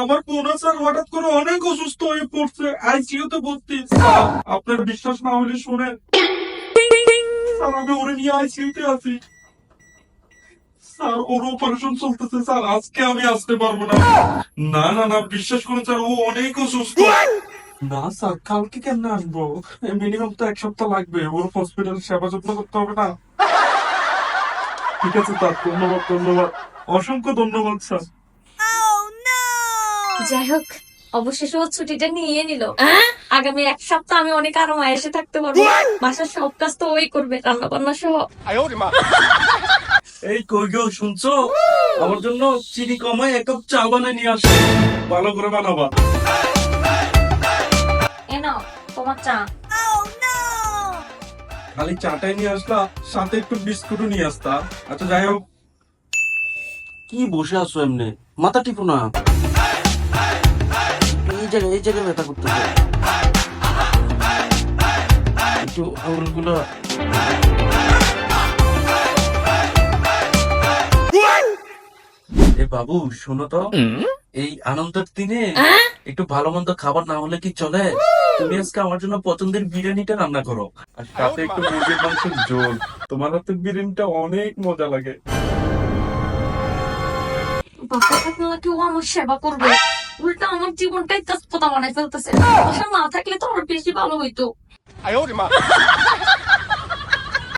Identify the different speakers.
Speaker 1: আমার বোন স্যার হঠাৎ করে অনেক অসুস্থ হয়ে পড়ছে। ভর্তি। আপনার বিশ্বাস না হলে স্যার, আমি ওরে নিয়ে আছি। স্যার ওর অপারেশন চলতেছে। স্যার, আজকে আমি আসতে পারব না। না না না, বিশ্বাস করুন, স্যার, ও অনেক অসুস্থ। না, স্যার, কালকে কেমনে আসব? মিনিমাম তো এক সপ্তাহ লাগবে। ওর হসপিটাল সেবা যত্ন করতে হবে না। ঠিক আছে স্যার ধন্যবাদ ধন্যবাদ। অসংখ্য ধন্যবাদ স্যার।
Speaker 2: যাই হোক অবশেষে ও ছুটিটা নিয়ে নিল। আগামী এক সপ্তাহ আমি অনেক আরাম এসে থাকতে পারব। বাসার সব কাজ তো ওই করবে রান্না বান্না সহ
Speaker 1: এই কই গো শুনছো? আমার জন্য চিনি কমায় এক কাপ চা বানায় নিয়ে আসো। ভালো করে বানাবা।
Speaker 2: এ নাও তোমার চা।
Speaker 1: খালি চাটাই নিয়ে আসলা সাথে একটু বিস্কুটও নিয়ে আসতা। আচ্ছা যাই হোক।
Speaker 3: কি বসে আছো এমনি? মাথা টিপো না। এই জায়গায় এই জায়গায় ব্যথা করতেছে। একটু আঙুলগুলো এ বাবু শোনো তো। এই আনন্দের দিনে একটু ভালো মন্দ খাবার না হলে কি চলে? তুমি আজকে আমার জন্য পছন্দের বিরিয়ানিটা রান্না করো।
Speaker 1: আর সাথে একটু মুরগির মাংসের ঝোল। তোমার হাতের বিরিয়ানিটা অনেক মজা লাগে।
Speaker 2: বাবা থাকলে কেউ আমার সেবা করবে উল্টা আমার জীবনটাই তেজপাতা বানাই ফেলতেছে। না থাকলে তো আরও বেশি ভালো হইতো।